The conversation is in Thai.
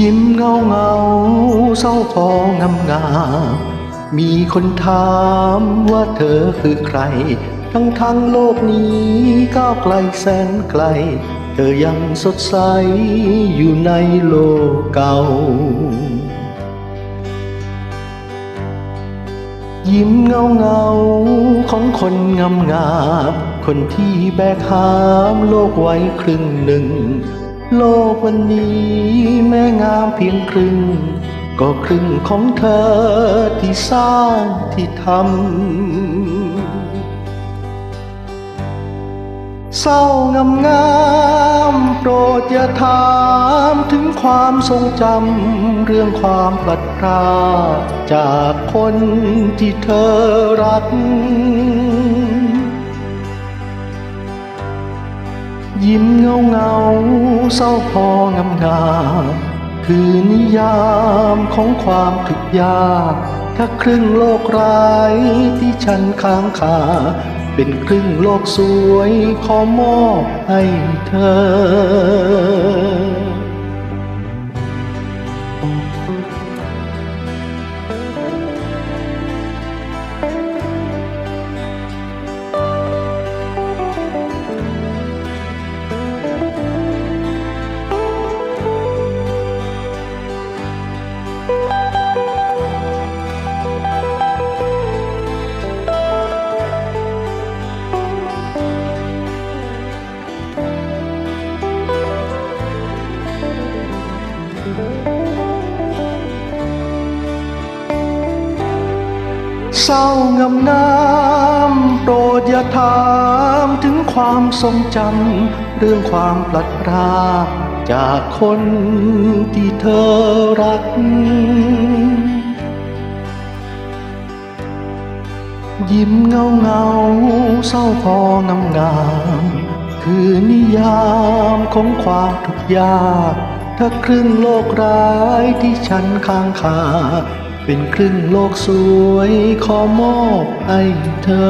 ยิ้มเงาเงาเศร้าพองามงามมีคนถามว่าเธอคือใคร ทั้งทั้งโลกนี้ก้าวไกลแสนไกล เธอยังสดใสอยู่ในโลกเก่า ยิ้มเงาเงาของคนงามงามคนที่แบกหามโลกไว้ครึ่งหนึ่ง โลกวันนี้แม้งามเพียงครึ่ง ก็ครึ่งของเธอที่สร้างที่ทำเศร้างามงามๆโปรดอย่าถามถึงความทรงจำเรื่องความพลัดพราจากคนที่เธอรัก ยิ้มเงาเงาเศร้าพองามงามคือนิยามของความทุกข์ยาก ถ้าครึ่งโลกร้ายที่ฉันค้างคาเป็นครึ่งโลกสวยขอมอบให้เธอ เศร้างามน้ำโปรดอย่าถามถึงความทรงจำเรื่องความพลัดพรากจากคนที่เธอรัก ยิ้มเงาเงาเศร้าพองามงามคือนิยามของความทุกข์ยาก ถ้าครึ่งโลกร้ายที่ฉันค้างคา เป็นครึ่งโลกสวยขอมอบให้เธอ